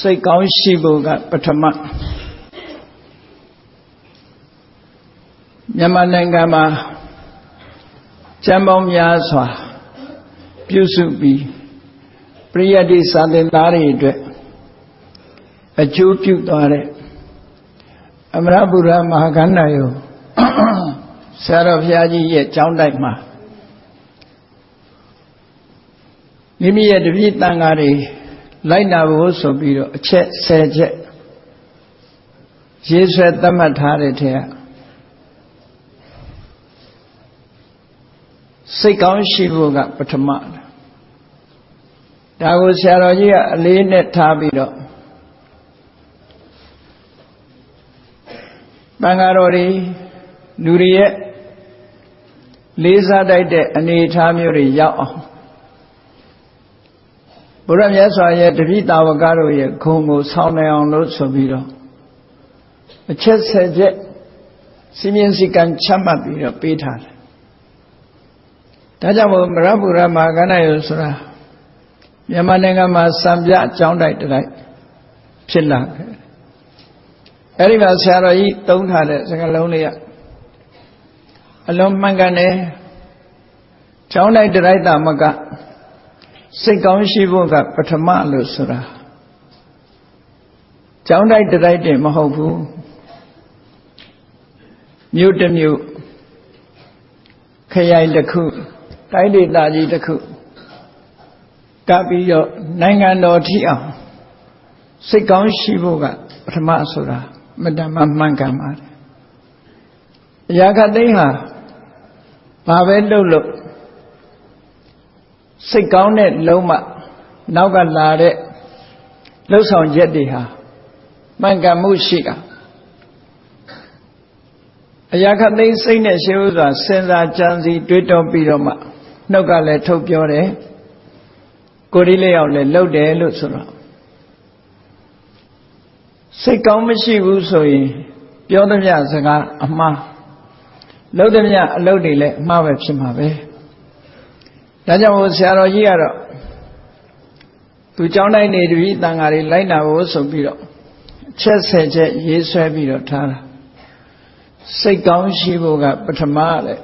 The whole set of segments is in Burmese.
စိတ်ကောင်းရှိဖို့ကပထမမြန်မာနိုင်ငံမှာကျမ်းပေါင်းများစွာပြုစုပြီးပရိယတ်တိစာသင်သားတွေအတွက်အကျိုးပြုသွားတဲ့အမရပူရမဟာကန္နာယောဆရာတော်ဘုရားကြီးရဲ့ကျောင်းတိုက်မှာမိမိရဲ့တပည့်တန်ဃာတွေ လိုက်နာဖို့ဆိုပြီးတော့အချက်၁၀ချက်ရေးဆွဲသတ်မှတ်ထားတဲ့ထဲကစိတ်ကောင်းရှိဖို့ကပထမဒါကိုဆရာတော်ကြီးကအလေးနဲ့ထားပြီးတော့တန်ဃာတော်တွေလူတွေရဲ့လေးစားတိုက်တဲ့အနေအထားမျိုးတွေရောက်အောင် ဘုရားမြတ်စွာရဲ့တပိတာဝကတို့ရဲ့ခုံကိုဆောင်းနိုင်အောင်လို့ဆိုပြီးတော့အချက်ဆယ်ချက်စီမင်းစည်းကမ်းချမှတ်ပြီးတော့ပေးထားတယ်ဒါကြောင့်မို့မရပူရမဟာကဏယောဆိုတာမြန်မာနိုင်ငံမှာစံပြအကြောင်းတိုက်တိုက်ဖြစ်လာခဲ့အဲ့ဒီမှာဆရာတော်ကြီးသုံးထားတဲ့စကားလုံးလေးကအလုံးမှန်ကန်တယ်ကျောင်းတိုက်တိုက်တာမက စိတ်ကောင်းရှိဖို့ကပထမလို့ဆိုတာကျောင်းတိုက်တိုက်တယ်မဟုတ်ဘူးမြို့တစ်မြို့ခရိုင်တစ်ခုတိုင်းဒေသကြီးတစ်ခုကပ်ပြီးတော့နိုင်ငံတော်ထိအောင်စိတ်ကောင်းရှိဖို့ကပထမဆိုတာမတ္တမမှန်ကန်ပါတယ်အရာခသိန်းဟာဘာပဲလုပ်လို့ စိတ်ကောင်းတဲ့လုံးမနောက်ကလာတဲ့လှုပ်ဆောင်ချက်တွေဟာမှန်ကန်မှုရှိတာအရာခသိန်းစိတ်နဲ့ရှေးဥစွာစဉ်းစားကြံစည်တွေးတောပြီးတော့မှနှုတ်ကလည်းထုတ်ပြောတယ်ကိုယ်ဒီလေးရောက်လည်းလှုပ်တယ်လို့ဆိုတော့စိတ်ကောင်းမရှိဘူးဆိုရင်ပြောသမျှစကားအမှားလှုပ်သမျှအလုပ်တွေလည်းအမှားပဲဖြစ်မှာပဲ ဒါကြောင့်မို့ဆရာတော်ကြီးကတော့သူเจ้าတိုင်းနေတပြီတန်ဃာတွေလိုက်နာဖို့ဆိုပြီးတော့ချက်ဆယ်ချက်ရေးဆွဲပြီးတော့ထားတာစိတ်ကောင်းရှိဖို့ကပထမတဲ့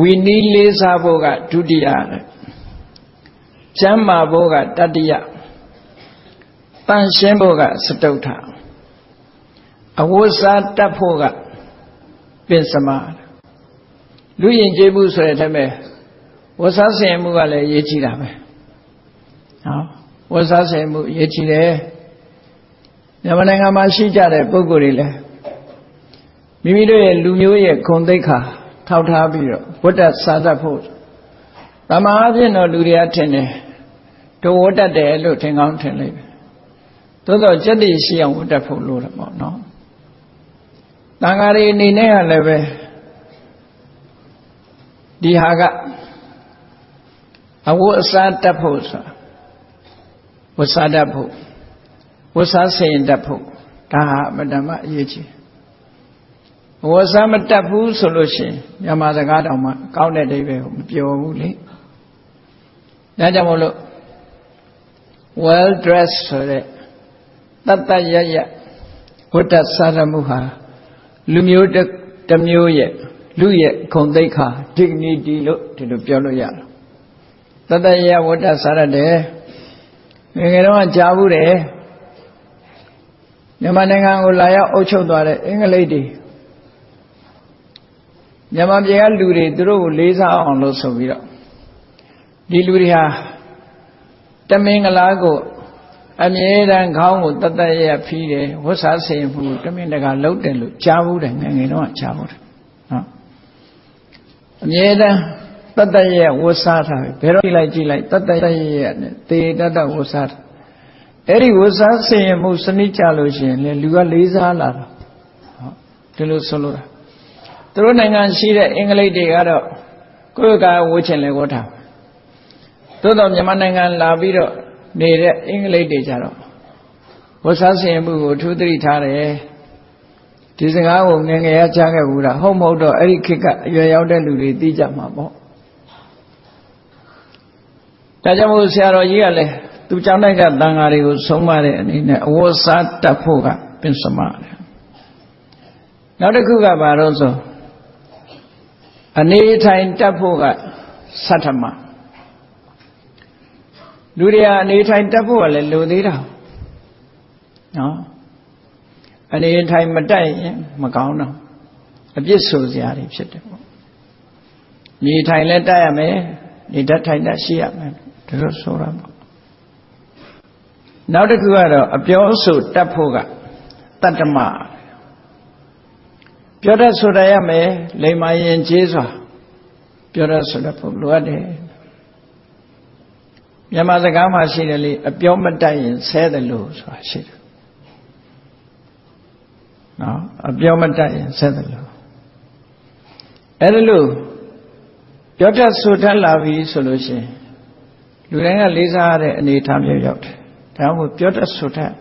ဝီနီးလေးစားဖို့ကဒုတိယတဲ့ကျမ်းမာဖို့ကတတိယတန်ရှင်းဖို့ကစတုထအဝတ်စားတတ်ဖို့ကပင်စမ ့ လူရင်ကျေးမှုဆိုတဲ့အထက်မဲ့ဝတ်စားဆင်မှုကလည်းရေးကြည့်တာပဲဟောဝတ်စားဆင်မှုရေးကြည့်တယ်မြန်မာနိုင်ငံမှာရှိကြတဲ့ပုဂ္ဂိုလ်တွေလည်းမိမိတို့ရဲ့လူမျိုးရဲ့ခွန်သိက္ခာထောက်ထားပြီးတော့ဝတ္တစာတတ်ဖို့တမန်အဖြစ်တော့လူတွေကထင်တယ်တို့ဝတ္တတယ်လို့ထင်ကောင်းထင်လိုက်တယ်သို့တော့စက်တည်ရှိအောင်ဝတ္တဖို့လို့တယ်ပေါ့နော်တန်ဃာတွေအနေနဲ့ကလည်းပဲ ဒီဟာကအဝတ်အစားတတ်ဖို့ဆိုတာဝတ်စားတတ်ဖို့ဝတ်စားစေရင်တတ်ဖို့ဒါဟာအမတ္တမအရေးကြီးဝတ်စားမတတ်ဘူးဆိုလို့ရှိရင်မြန်မာစကားတောင်မှကောင်းတဲ့အိဗယ်ကိုမပြောဘူးလေဒါကြောင့်မို့လို့ well dressed ဆိုတဲ့တတ်တရရဝတ္တစားရမှုဟာလူမျိုးတစ်မျိုးရဲ့ လူရဲ့ခုံသိက္ခာ dignity လို့ဒီလိုပြောလို့ရတယ်တတရဝတ္တစားရတယ်ငယ်ငယ်တော့ကြားဘူးတယ်မြန်မာနိုင်ငံကိုလာရောက်အုပ်ချုပ်သွားတဲ့အင်္ဂလိပ်တွေမြန်မာပြည်ကလူတွေသူတို့ကိုလေးစားအောင်လို့ဆိုပြီးတော့ဒီလူတွေဟာတမင်္ဂလာကိုအမြဲတမ်းခေါင်းကိုတတ်တရရဖီးတယ်ဝတ်စားစေမှုတမင်တကာလှုပ်တယ်လို့ကြားဘူးတယ်ငယ်ငယ်တော့ကြားဘူးတယ်နော် အမြဲတမ်းတတ်တရရဝတ်စားတာပဲဘယ်တော့ကြည့်လိုက်ကြည့်လိုက်တတ်တရရနဲ့တေတတ်တဝတ်စားတာအဲ့ဒီဝတ်စားစေမှုစနစ်ကြလို့ရှိရင်လေလူကလေးစားလာတာဟုတ်ဒီလိုဆိုလို့တာသူတို့နိုင်ငံရှိတဲ့အင်္ဂလိပ်တွေကတော့ကိုယ့်ကဝှချင်လဲဝတ်တာသို့တော့မြန်မာနိုင်ငံလာပြီးတော့နေတဲ့အင်္ဂလိပ်တွေကြတော့ဝတ်စားဆင်မှုကိုထူးသတိထားတယ် ဒီစကားကိုငငယ်ရကြားခဲ့ဘူးလားဟုတ်မဟုတ်တော့အဲ့ဒီခေတ်ကအရွယ်ရောက်တဲ့လူတွေသိကြမှာပေါ့ဒါကြောင့်မို့ဆရာတော်ကြီးကလည်းသူကြောင့်တိုက်ကတန်ဃာတွေကိုဆုံးမတဲ့အနေနဲ့အဝတ်စားတတ်ဖို့ကပင်စမတယ်နောက်တစ်ခုကဘာလို့ဆိုအနေထိုင်တတ်ဖို့ကသတ္ထမလူတွေအနေထိုင်တတ်ဖို့ကလည်းလိုသေးတာနော် အနေထိုင်မတတ်ရင်မကောင်းတော့အပြစ်ဆိုစရာတွေဖြစ်တယ်ပေါ့နေထိုင်လည်းတတ်ရမယ်နေတတ်ထိုင်တတ်ရှိရမယ်ဒါလို့ဆိုတာပေါ့နောက်တစ်ခုကတော့အပြောဆိုတတ်ဖို့ကတတ္တမပြောတတ်ဆိုတတ်ရမယ်လိမ္မာရင်ကျေးစွာပြောတတ်ဆိုတတ်ဖို့လိုအပ်တယ်မြန်မာစကားမှာရှိတယ်လေအပြောမတတ်ရင်ဆဲတယ်လို့ဆိုတာရှိတယ် နော်အပြောမတတ်ရင်ဆဲတယ်လို့အဲ့ဒါလို့ပြောတတ်ဆိုတတ်လာပြီဆိုလို့ရှိရင်လူတိုင်းကလေးစားရတဲ့အနေအထားမျိုးရောက်တယ်ဒါမှမဟုတ်ပြောတတ်ဆိုတတ်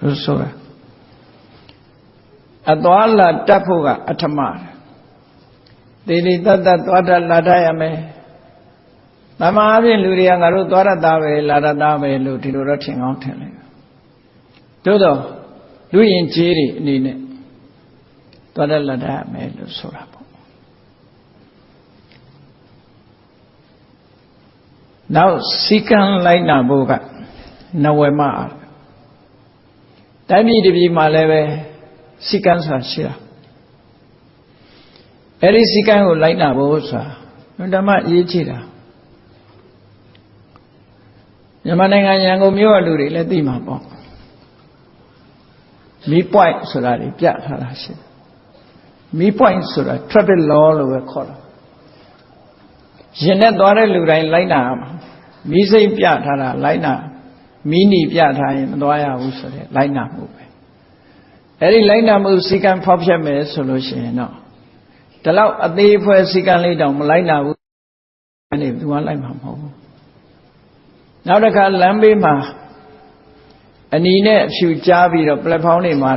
လို့ဆိုတာအသွားလာတတ်ဖို့ကအထမတယ်တေလီတတ်တတ်သွားတတ်လာတတ်ရမယ်တမန်အပြင်လူတွေကငါတို့သွားရတာပဲလာရတာပဲလို့ဒီလိုတော့ထင်ကောင်းထင်လိုက်တို့တော့ လူရင်ကြီးတွေအနေနဲ့သွားတတ်လာတတ်ရမယ်လို့ဆိုတာပေါ့နောက်စီကံလိုက်နာဖို့ကနဝမတိုင်းပြည်တပြည်မှာလည်းပဲစီကံဆိုတာရှိတာအဲ့ဒီစီကံကိုလိုက်နာဖို့ဆိုတာဓမ္မအရေးကြီးတာမြန်မာနိုင်ငံရန်ကုန်မြို့ကလူတွေလည်းသိမှာပေါ့ မီ point ဆိုတာတွေပြထားတာရှိတယ်မီ point ဆိုတာ traffic law လို့ပဲခေါ်တာရင်နဲ့သွားတဲ့လူတိုင်းလိုက်နာမှာမီးစိမ့်ပြထားတာလိုက်နာမီးနီပြထားရင်မသွားရဘူးဆိုတဲ့လိုက်နာမှုပဲအဲ့ဒီလိုက်နာမှုစီကံဖောက်ဖျက်မယ်ဆိုလို့ရှိရင်တော့ဒီလောက်အသေးဖွဲစီကံလေးတောင်မလိုက်နာဘူးအဲ့ဒီသူကလိုက်မှာမဟုတ်ဘူးနောက်တစ်ခါလမ်းဘေးမှာ အနီနဲ့အဖြူကြားပြီးတော့ပလက်ဖောင်းတွေမှာ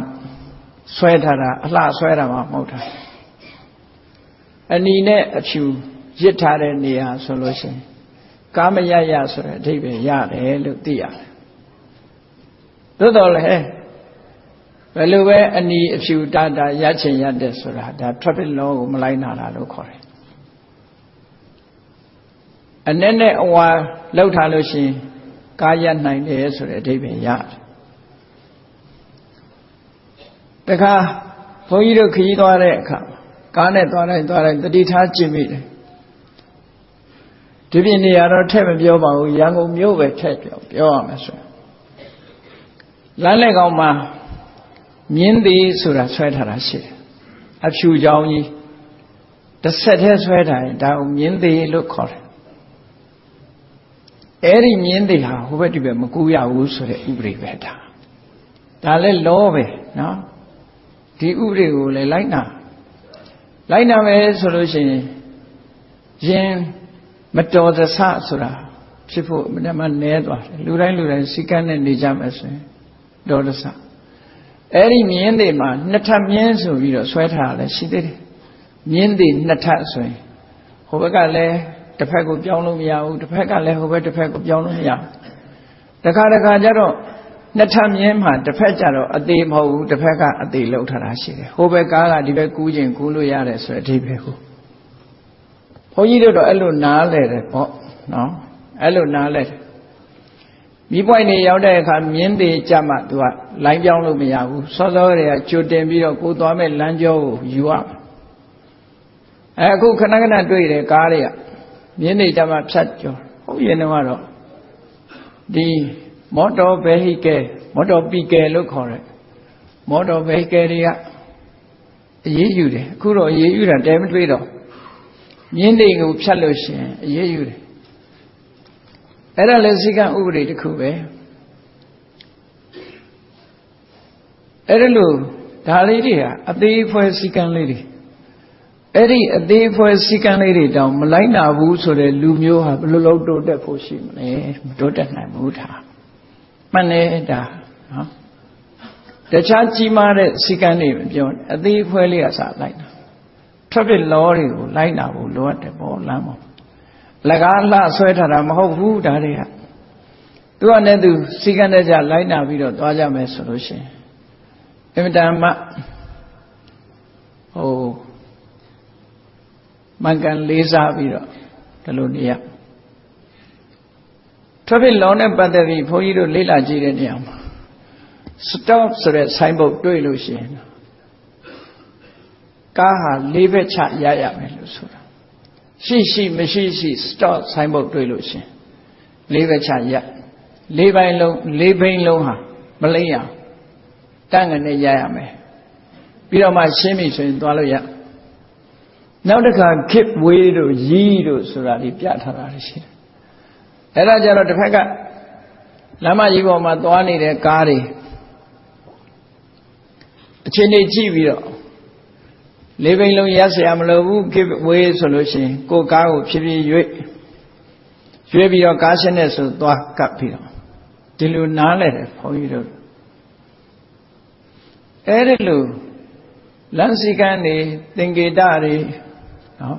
ဆွဲထားတာအလှဆွဲတာမှမဟုတ်တာအနီနဲ့အဖြူရစ်ထားတဲ့နေရာဆိုလို့ရှိရင်ကာမရရဆိုတဲ့အဓိပ္ပာယ်ရတယ်လို့သိရတယ်သို့တော်လည်းဘယ်လိုပဲအနီအဖြူတာတာရချင်ရတဲ့ဆိုတာဒါ traffic law ကိုမလိုက်နာတာလို့ခေါ်တယ်အနဲ့နဲ့အဝါလောက်ထားလို့ရှိရင်ကားရနိုင်တယ်ဆိုတဲ့အဓိပ္ပာယ်ရတယ် တခါဘုန်းကြီးတို့ခရီးသွားတဲ့အခါကားနဲ့သွားတိုင်းသွားတိုင်းတတိထားကြည့်မိတယ်ဒီပြင်နေရာတော့ထည့်မပြောပါဘူးရန်ကုန်မြို့ပဲထည့်ပြောပြောရမယ်ဆိုလမ်းလက်ကောင်မှာမြင်းသေးဆိုတာဆွဲထားတာရှိတယ်အဖြူချောင်းကြီးတစ်ဆက်တည်းဆွဲထားရင်ဒါကိုမြင်းသေးလို့ခေါ်တယ်အဲ့ဒီမြင်းသေးဟာဟိုဘက်ဒီဘက်မကူရဘူးဆိုတဲ့ဥပဒေပဲဒါဒါလည်းလောပဲနော် ဒီဥပဒေကိုလည်းလိုက်နာလိုက်နာမယ်ဆိုလို့ရှိရင်ရင်မတော်တဆဆိုတာဖြစ်ဖို့အမှန်မှန်နဲသွားတယ်လူတိုင်းလူတိုင်းစီကန်းနဲ့နေကြမယ်ဆိုရင်တော်တဆအဲ့ဒီမြင်းတွေမှာနှစ်ထပ်မြင်းဆိုပြီးတော့ဆွဲထားတယ်ရှိသေးတယ်မြင်းတွေနှစ်ထပ်ဆိုရင်ဟိုဘက်ကလည်းတစ်ဖက်ကိုပြောင်းလို့မရဘူးတစ်ဖက်ကလည်းဟိုဘက်တစ်ဖက်ကိုပြောင်းလို့မရဘူးတခါတခါကျတော့ နှစ်ထပ်မြင်းမှာတစ်ဖက်ကျတော့အသေးမဟုတ်ဘူးတစ်ဖက်ကအသေးလောက်ထားတာရှိတယ်ဟိုဘက်ကားကဒီဘက်ကူးခြင်းကူးလို့ရတယ်ဆိုတဲ့အဓိပ္ပာယ်ကိုဘုန်းကြီးတို့တော့အဲ့လိုနားလဲတယ်ပေါ့နော်အဲ့လိုနားလဲတယ်မိပွိုင်းနေရောက်တဲ့အခါမြင်းသေးကြမှာ तू ကလိုင်းပြောင်းလို့မရဘူးစောစောတွေကကြိုတင်ပြီးတော့ကိုသွားမဲ့လမ်းကြောကိုယူရအဲအခုခဏခဏတွေ့တယ်ကားတွေကမြင်းသေးကြမှာဖြတ်ကျော်ဟုတ်ရင်တော့ဒီ မော်တော်ဗဟိကဲမော်တော်ပီကဲလို့ခေါ်တယ်မော်တော်ဗဟိကဲတွေကအရေးယူတယ်အခုတော့အရေးယူတာတဲမတွေ့တော့မြင်းတိမ်ကိုဖြတ်လို့ရှိရင်အရေးယူတယ်အဲ့ဒါလည်းစိကံဥပဒေတစ်ခုပဲအဲ့ဒါလို့ဒါလေးတွေကအသေးဖွဲစိကံလေးတွေအဲ့ဒီအသေးဖွဲစိကံလေးတွေတောင်မလိုက်နာဘူးဆိုတဲ့လူမျိုးဟာဘယ်လိုလုပ်တိုးတက်ဖို့ရှိမလဲမတိုးတက်နိုင်ဘူးထား မှန်တယ်ဒါနော်တခြားကြီးမားတဲ့စိကံတွေမပြောအသေးဖွဲလေးကစလိုက်တာ traffic law တွေကိုလိုက်နာဖို့လိုအပ်တယ်ပေါ့လမ်းပေါ်လကားလှဆွဲထားတာမဟုတ်ဘူးဒါတွေကသူကလည်းသူစီကံတဲ့ကြလိုက်နာပြီးတော့သွားကြမယ်ဆိုလို့ရှိရင်အင်မတန်မှဟိုမင်ကန်လေးစားပြီးတော့ဒီလိုနေရ traffic law နဲ့ပတ်သက်ပြီးဘုန်းကြီးတို့လေ့လာကြည့်တဲ့နေရာမှာ stop ဆိုတဲ့ sign board တွေ့လို့ရှိရင်ကားဟာလေးဘက်ချရရမယ်လို့ဆိုတာရှိရှိမရှိရှိ stop sign board တွေ့လို့ရှိရင်လေးဘက်ချရလေးပိုင်းလုံးလေးဘိန်းလုံးဟာမလိမ့်အောင်တန့်ငနဲ့ရရမယ်ပြီးတော့မှရှင်းပြီဆိုရင်သွားလို့ရနောက်တစ်ခါ keep way တို့ရီးတို့ဆိုတာဒီပြထားတာရှိတယ် အဲ့ဒါကြတော့တစ်ဖက်ကလမ်းမကြီးပေါ်မှာသွားနေတဲ့ကားတွေအချိန်ကြီးကြည့်ပြီးတော့လေးဘိန်းလုံးရက်เสียမလိုဘူး keep way ဆိုလို့ရှိရင်ကိုကားကိုဖြည်းဖြည်းရွေ့ရွေ့ပြီးတော့ကားရှင်းနဲ့ဆိုသွားကပ်ပြီးတော့ဒီလိုနားလဲတယ်ဘုန်းကြီးတို့အဲ့ဒီလိုလမ်းစီကံတွေသင်္ကေတတွေနော်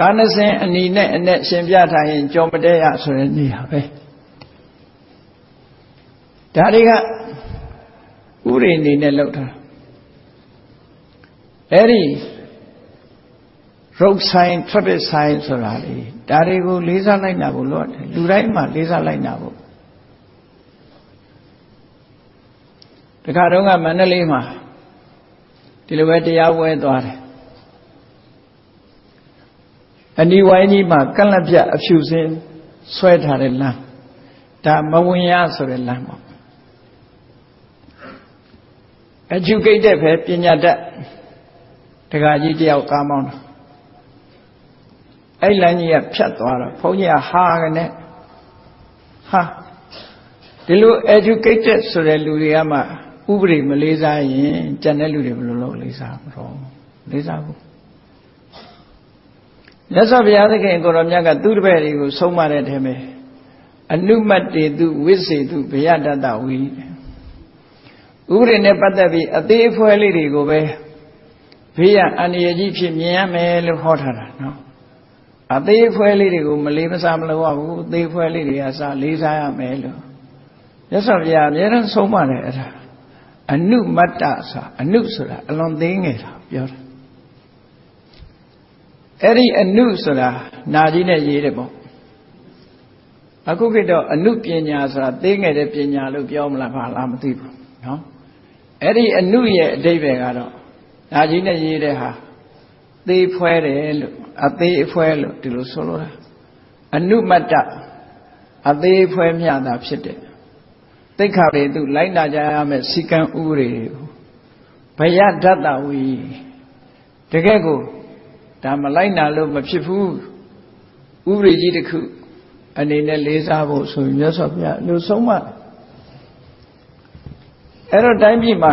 ကာနစင်အနီနဲ့အနဲ့ရှင်ပြထားရင်ကြောမတဲရဆိုတဲ့နေရာပဲဒါတွေကဥရိအနေနဲ့လောက်တာအဲ့ဒီ road sign traffic sign ဆိုတာလေဒါတွေကိုလေးစားလိုက်နာဖို့လို့တယ်လူတိုင်းမှာလေးစားလိုက်နာဖို့တခါတော့ကမန္တလေးမှာဒီလိုပဲတရားပွဲသွားတယ် အနီဝိုင်းကြီးမှာကန့်လက်ပြအဖြူစင်းဆွဲထားတဲ့လမ်းဒါမဝင်ရဆိုတဲ့လမ်းပေါ့ educated ပဲပညာတတ်တခါကြီးတယောက်ကားမောင်းတာအဲ့လမ်းကြီးကဖြတ်သွားတော့ဘုန်းကြီးကဟာကနေဟာဒီလို educated ဆိုတဲ့လူတွေကမှဥပဒေမလေးစားရင်ကျန်တဲ့လူတွေဘယ်လိုလုပ်လေးစားမလို့လေးစားဘူး မြတ်စွာဘုရားသခင်ကိုရောမြတ်ကသူ့တပည့်တွေကိုဆုံးမတဲ့ထဲမှာအနုမတ်တေတုဝိစေတုဘယတတဝီဥပဒေနဲ့ပတ်သက်ပြီးအသေးအဖွဲလေးတွေကိုပဲဘေးရအန္တရာယ်ကြီးဖြစ်မြင်ရမယ်လို့ဟောထားတာနော်အသေးအဖွဲလေးတွေကိုမလေးမစားမလုပ်ရဘူးအသေးအဖွဲလေးတွေကစလေးစားရမယ်လို့မြတ်စွာဘုရားအများအားဆုံးမတယ်အဲ့ဒါအနုမတ္တဆိုအနုဆိုတာအလွန်သေးငယ်တာပြောတာ အဲ့ဒီအနုဆိုတာနာကြီးနဲ့ရေးတယ်ပေါ့အခုခေတ်တော့အနုပညာဆိုတာသေးငယ်တဲ့ပညာလို့ပြောမလားဘာလားမသိဘူးနော်အဲ့ဒီအနုရဲ့အဓိပ္ပာယ်ကတော့နာကြီးနဲ့ရေးတဲ့ဟာသေးဖွဲတယ်လို့အသေးအဖွဲလို့ဒီလိုဆိုလိုတာအနုမတ္တအသေးဖွဲမြတာဖြစ်တယ်သိက္ခာတွေသူလိုက်နာကြရမယ်စီကံဥပဒေတွေကိုဘယဒတ္တဝီတကယ်ကို ဒါမလိုက်နာလို့မဖြစ်ဘူးဥပဒေကြီးတစ်ခုအနေနဲ့လေးစားဖို့ဆိုရင်မြတ်စွာဘုရားလူဆုံးမအဲ့တော့တိုင်းပြည်မှာ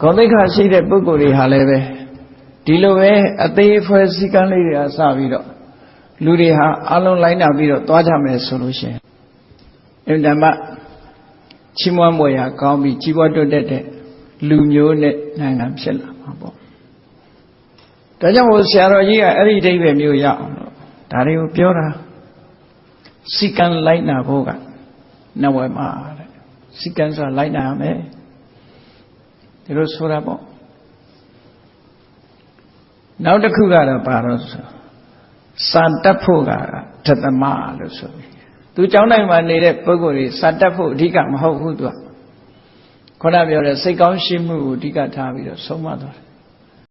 ဂုဏ်သိက္ခာရှိတဲ့ပုဂ္ဂိုလ်တွေဟာလည်းပဲဒီလိုပဲအသေးအဖွဲစည်းကမ်းလေးတွေကစပြီးတော့လူတွေဟာအလုံးလိုက်နာပြီးတော့သွားကြမယ်ဆိုလို့ရှိရင်အင်တမချီးမွမ်းမွေရာကောင်းပြီးကြီးပွားတိုးတက်တဲ့လူမျိုးနဲ့နိုင်ငံဖြစ်လာမှာပေါ့ ဒါကြောင့်မို့ဆရာတော်ကြီးကအဲ့ဒီအဓိပ္ပာယ်မျိုးရအောင်လို့ဒါတွေကိုပြောတာစီကံလိုက်နာဖို့ကနဝမှာတဲ့စီကံဆိုတာလိုက်နာရမယ်ဒီလိုဆိုတာပေါ့နောက်တစ်ခုကတော့ပါတော့ဆိုစံတက်ဖို့ကတသမလို့ဆိုပြီးသူเจ้าနိုင်မှာနေတဲ့ပုဂ္ဂိုလ်တွေစံတက်ဖို့အဓိကမဟုတ်ဘူးသူကခေါင်းပြောတဲ့စိတ်ကောင်းရှိမှုကိုအဓိကထားပြီးတော့ဆုံးမသွားတယ်